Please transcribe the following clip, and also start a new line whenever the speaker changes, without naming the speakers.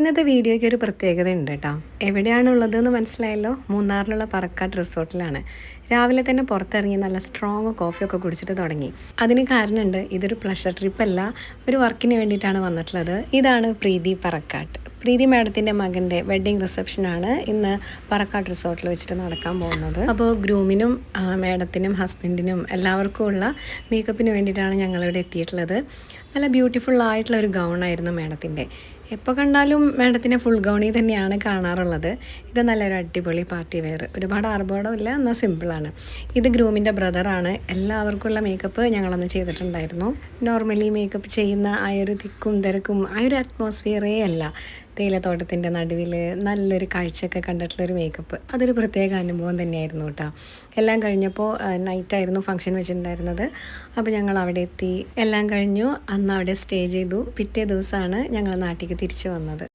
ഇന്നത്തെ വീഡിയോയ്ക്ക് ഒരു പ്രത്യേകത ഉണ്ട് കേട്ടോ. എവിടെയാണുള്ളത് എന്ന് മനസ്സിലായല്ലോ? മൂന്നാറിലുള്ള പറക്കാട്ട് റിസോർട്ടിലാണ്. രാവിലെ തന്നെ പുറത്തിറങ്ങി നല്ല സ്ട്രോങ് കോഫിയൊക്കെ കുടിച്ചിട്ട് തുടങ്ങി. അതിന് കാരണമുണ്ട് ഇതൊരു പ്ലഷർ ട്രിപ്പ് അല്ല ഒരു വർക്കിന് വേണ്ടിയിട്ടാണ് വന്നിട്ടുള്ളത്. ഇതാണ് പ്രീതി പറക്കാട്ട്. പ്രീതി മാഡത്തിന്റെ മകന്റെ വെഡ്ഡിംഗ് റിസപ്ഷനാണ് ഇന്ന് പറക്കാട്ട് റിസോർട്ടിൽ വെച്ചിട്ട് നടക്കാൻ പോകുന്നത്. അപ്പോൾ ഗ്രൂമിനും മാഡത്തിനും ഹസ്ബൻഡിനും എല്ലാവർക്കും ഉള്ള മേക്കപ്പിന് വേണ്ടിയിട്ടാണ് ഞങ്ങളിവിടെ എത്തിയിട്ടുള്ളത്. നല്ല ബ്യൂട്ടിഫുൾ ആയിട്ടുള്ള ഒരു ഗൗണായിരുന്നു മാഡത്തിന്റെ എപ്പോൾ കണ്ടാലും മാഡത്തിനെ ഫുൾ ഗൗണി തന്നെയാണ് കാണാറുള്ളത്. ഇത് നല്ലൊരു അടിപൊളി പാർട്ടി വെയർ ഒരുപാട് ആർഭാടം ഇല്ല എന്നാൽ സിമ്പിളാണ് ഇത് ഗ്രൂമിന്റെ ബ്രദറാണ് എല്ലാവർക്കുമുള്ള മേക്കപ്പ് ഞങ്ങളന്ന് ചെയ്തിട്ടുണ്ടായിരുന്നു. നോർമലി മേക്കപ്പ് ചെയ്യുന്ന ആ ഒരു തിക്കും തിരക്കും ആ ഒരു അറ്റ്മോസ്ഫിയറേ അല്ല. തേയിലത്തോട്ടത്തിന്റെ നടുവിൽ നല്ലൊരു കാഴ്ചയൊക്കെ കണ്ടിട്ടുള്ളൊരു മേക്കപ്പ് അതൊരു പ്രത്യേക അനുഭവം തന്നെയായിരുന്നു കേട്ടോ. എല്ലാം കഴിഞ്ഞപ്പോൾ നൈറ്റായിരുന്നു ഫംഗ്ഷൻ വെച്ചിട്ടുണ്ടായിരുന്നത്. അപ്പോൾ ഞങ്ങൾ അവിടെ എത്തി. എല്ലാം കഴിഞ്ഞു. അന്ന് അവിടെ സ്റ്റേ ചെയ്തു. പിറ്റേ ദിവസമാണ് ഞങ്ങൾ നാട്ടിലേക്ക് തിരിച്ചു വന്നത്.